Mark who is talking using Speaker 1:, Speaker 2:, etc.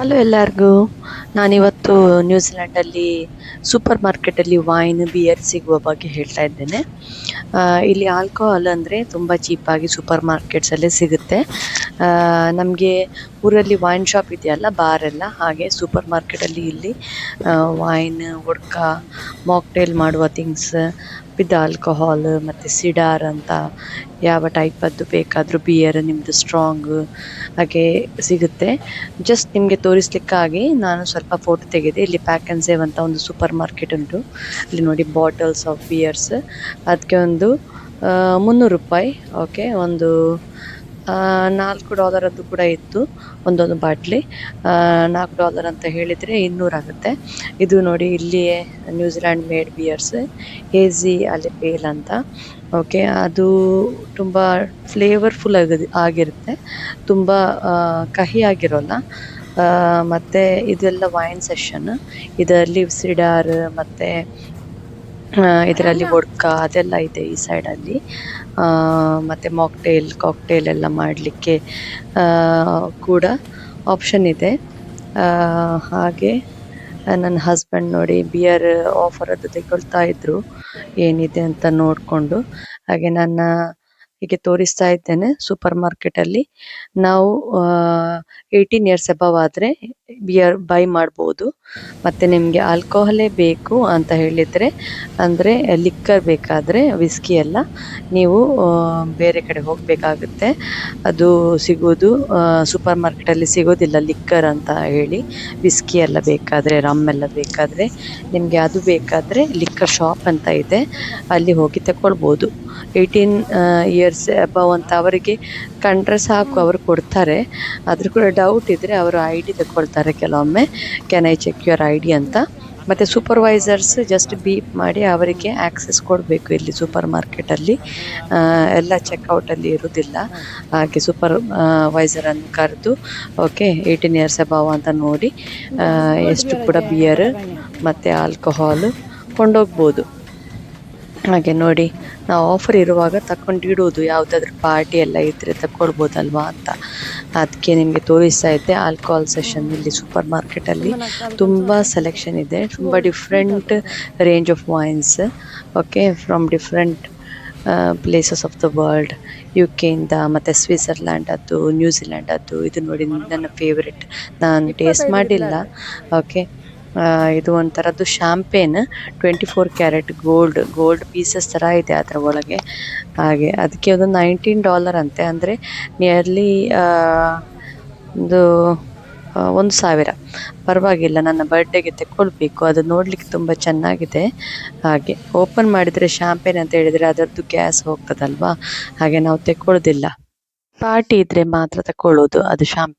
Speaker 1: Hello ಎಲ್ಲರಿಗೂ. ನಾನಿವತ್ತು ನ್ಯೂಜಿಲ್ಯಾಂಡಲ್ಲಿ ಸೂಪರ್ ಮಾರ್ಕೆಟಲ್ಲಿ ವೈನ್, ಬಿಯರ್ ಸಿಗುವ ಬಗ್ಗೆ ಹೇಳ್ತಾ ಇದ್ದೇನೆ. ಇಲ್ಲಿ ಆಲ್ಕೋಹಾಲ್ ಅಂದರೆ ತುಂಬ ಚೀಪಾಗಿ ಸೂಪರ್ ಮಾರ್ಕೆಟ್ಸಲ್ಲೇ ಸಿಗುತ್ತೆ. ನಮಗೆ ಊರಲ್ಲಿ ವೈನ್ ಶಾಪ್ ಇದೆಯಲ್ಲ, ಬಾರ್ ಎಲ್ಲ, ಹಾಗೆ ಸೂಪರ್ ಮಾರ್ಕೆಟಲ್ಲಿ ಇಲ್ಲಿ ವೈನ್ ಹುಡ್ಕ ಮಾಕ್ಟೇಲ್ ಮಾಡುವ ಥಿಂಗ್ಸ್ ವಿತ್ ಆಲ್ಕೋಹಾಲ್ ಮತ್ತು ಸಿಡಾರ್ ಅಂತ ಯಾವ ಟೈಪದ್ದು ಬೇಕಾದರೂ ಬಿಯರ್ ನಿಮ್ಮದು ಸ್ಟ್ರಾಂಗ್ ಹಾಗೆ ಸಿಗುತ್ತೆ. ಜಸ್ಟ್ ನಿಮಗೆ ತೋರಿಸ್ಲಿಕ್ಕಾಗಿ ನಾನು ಸ್ವಲ್ಪ ಫೋಟೋ ತೆಗೆದೆ. ಇಲ್ಲಿ ಪ್ಯಾಕ್ ಆ್ಯಂಡ್ ಸೇವ್ ಅಂತ ಒಂದು ಸೂಪರ್ ಮಾರ್ಕೆಟ್ ಉಂಟು. ಇಲ್ಲಿ ನೋಡಿ ಬಾಟಲ್ಸ್ ಆಫ್ ಬಿಯರ್ಸ್ ಅದಕ್ಕೆ ಒಂದು ಮುನ್ನೂರು ರೂಪಾಯಿ ಓಕೆ ಒಂದು ನಾಲ್ಕು ಡಾಲರದ್ದು ಕೂಡ ಇತ್ತು, ಒಂದೊಂದು ಬಾಟ್ಲಿ. ನಾಲ್ಕು ಡಾಲರ್ ಅಂತ ಹೇಳಿದರೆ ಇನ್ನೂರಾಗುತ್ತೆ ಇದು ನೋಡಿ, ಇಲ್ಲಿಯೇ New Zealand made beers hazy ale pale ಅಂತ. ಓಕೆ ಅದು ತುಂಬ ಫ್ಲೇವರ್ಫುಲ್ ಆಗಿ ಆಗಿರುತ್ತೆ. ತುಂಬ ಕಹಿ ಆಗಿರೋಲ್ಲ. ಮತ್ತು ಮತ್ತೆ ಇದೆಲ್ಲ ವೈನ್ ಸೆಷನ್ ಇದರಲ್ಲಿ ಸಿಡಾರ್, ಮತ್ತೆ ಇದರಲ್ಲಿ ವೊಡ್ಕ ಅದೆಲ್ಲ ಇದೆ ಈ ಸೈಡಲ್ಲಿ ಮತ್ತು ಮಾಕ್ಟೇಲ್ ಕಾಕ್ಟೇಲ್ ಎಲ್ಲ ಮಾಡಲಿಕ್ಕೆ ಕೂಡ ಆಪ್ಷನ್ ಇದೆ. ಹಾಗೆ ನನ್ನ ಹಸ್ಬೆಂಡ್ ನೋಡಿ ಬಿಯರ್ ಆಫರ್ ಅದು ತೆಗೊಳ್ತಾ ಇದ್ರು. ಏನಿದೆ ಅಂತ ನೋಡಿಕೊಂಡು. ಹಾಗೆ ನನ್ನ ಹೀಗೆ ತೋರಿಸ್ತಾ ಇದ್ದೇನೆ ಸೂಪರ್ ಮಾರ್ಕೆಟಲ್ಲಿ ನಾವು ಏಯ್ಟೀನ್ ಇಯರ್ಸ್ ಅಬವ್ ಆದ್ರೆ ಬಿಯರ್ ಬೈ ಮಾಡಬಹುದು ಮತ್ತೆ ನಿಮಗೆ ಆಲ್ಕೋಹಾಲೇ ಬೇಕು ಅಂತ ಹೇಳಿದ್ರೆ, ಅಂದ್ರೆ ಲಿಕ್ಕರ್ ಬೇಕಾದ್ರೆ ವಿಸ್ಕಿ ಎಲ್ಲ ನೀವು ಬೇರೆ ಕಡೆ ಹೋಗಬೇಕಾಗುತ್ತೆ. ಅದು ಸಿಗೋದು ಸೂಪರ್ ಮಾರ್ಕೆಟಲ್ಲಿ ಸಿಗೋದಿಲ್ಲ ಲಿಕ್ಕರ್ ಅಂತ ಹೇಳಿ. ವಿಸ್ಕಿ ಎಲ್ಲ ಬೇಕಾದ್ರೆ ರಮ್ ಎಲ್ಲ ಬೇಕಾದ್ರೆ, ನಿಮಗೆ ಅದು ಬೇಕಾದ್ರೆ ಲಿಕ್ಕರ್ ಶಾಪ್ ಅಂತ ಇದೆ. ಅಲ್ಲಿ ಹೋಗಿ ತಗೊಳ್ಬೋದು ಏಯ್ಟೀನ್ ಇಯರ್ಸ್ ಅಬವ್ ಅಂತ ಅವರಿಗೆ ಕಂಡ್ರೆ ಸಾಕು, ಅವರು ಕೊಡ್ತಾರೆ. ಅದ್ರ ಕೂಡ ಡೌಟ್ ಇದ್ದರೆ ಅವರು ಐ ಡಿ ತಗೊಳ್ತಾರೆ ಕೆಲವೊಮ್ಮೆ. Can I check your I D ಅಂತ. ಮತ್ತು ಸೂಪರ್ವೈಸರ್ಸ್ ಜಸ್ಟ್ ಬೀಪ್ ಮಾಡಿ ಅವರಿಗೆ ಆ್ಯಕ್ಸೆಸ್ ಕೊಡಬೇಕು ಇಲ್ಲಿ ಸೂಪರ್ ಮಾರ್ಕೆಟಲ್ಲಿ ಎಲ್ಲ ಚೆಕ್ಔಟಲ್ಲಿ ಇರೋದಿಲ್ಲ. ಹಾಗೆ ಸೂಪರ್ ವೈಸರನ್ನು ಕರೆದು ಓಕೆ ಏಯ್ಟೀನ್ ಇಯರ್ಸ್ ಅಬಾವ್ ಅಂತ ನೋಡಿ ಎಷ್ಟು ಕೂಡ ಬಿಯರ್ ಮತ್ತು ಆಲ್ಕೋಹಾಲ್ ಕೊಂಡೋಗ್ಬೋದು. ಹಾಗೆ ನೋಡಿ, ನಾವು ಆಫರ್ ಇರುವಾಗ ತಕೊಂಡು ಇಡುವುದು ಯಾವುದಾದ್ರೂ ಪಾರ್ಟಿ ಎಲ್ಲ ಇದ್ದರೆ ತಕೊಳ್ಬೋದಲ್ವಾ ಅಂತ. ಅದಕ್ಕೆ ನಿಮಗೆ ತೋರಿಸ್ತಾ ಇದ್ದೆ ಆಲ್ಕೋಹಾಲ್ ಸೆಷನ್ ಇಲ್ಲಿ ಸೂಪರ್ ಮಾರ್ಕೆಟಲ್ಲಿ ತುಂಬ ಸೆಲೆಕ್ಷನ್ ಇದೆ. ತುಂಬ different range of wines okay from different places of the world you ಕೆಯಿಂದ ಮತ್ತು ನ್ಯೂಜಿಲ್ಯಾಂಡ್ ಅದು ಇದು ನೋಡಿ ನನ್ನ ಫೇವ್ರೆಟ್ ನಾನು ಟೇಸ್ಟ್ ಮಾಡಿಲ್ಲ ಓಕೆ ಇದು ಒಂಥರದ್ದು champagne twenty four carat gold gold pieces ಥರ ಇದೆ ಅದರ ಒಳಗೆ ಹಾಗೆ ಅದಕ್ಕೆ ಒಂದು ನೈನ್ಟೀನ್ ಡಾಲರ್ ಅಂತೆ. ಅಂದರೆ ನಿಯರ್ಲಿ ಒಂದು ಒಂದು ಸಾವಿರ. ಪರವಾಗಿಲ್ಲ, ನನ್ನ ಬರ್ಡೇಗೆ ತೆಕ್ಕೊಳ್ಬೇಕು. ಅದು ನೋಡಲಿಕ್ಕೆ ತುಂಬ ಚೆನ್ನಾಗಿದೆ. ಹಾಗೆ ಓಪನ್ ಮಾಡಿದರೆ ಶಾಂಪೇನ್ ಅಂತ ಹೇಳಿದರೆ ಅದರದ್ದು ಗ್ಯಾಸ್ ಹೋಗ್ತದಲ್ವಾ? ಹಾಗೆ ನಾವು ತೆಕ್ಕೊಳ್ಳೋದಿಲ್ಲ. ಪಾರ್ಟಿ ಇದ್ದರೆ ಮಾತ್ರ ತಗೊಳ್ಳೋದು ಅದು ಶಾಂಪೇನ್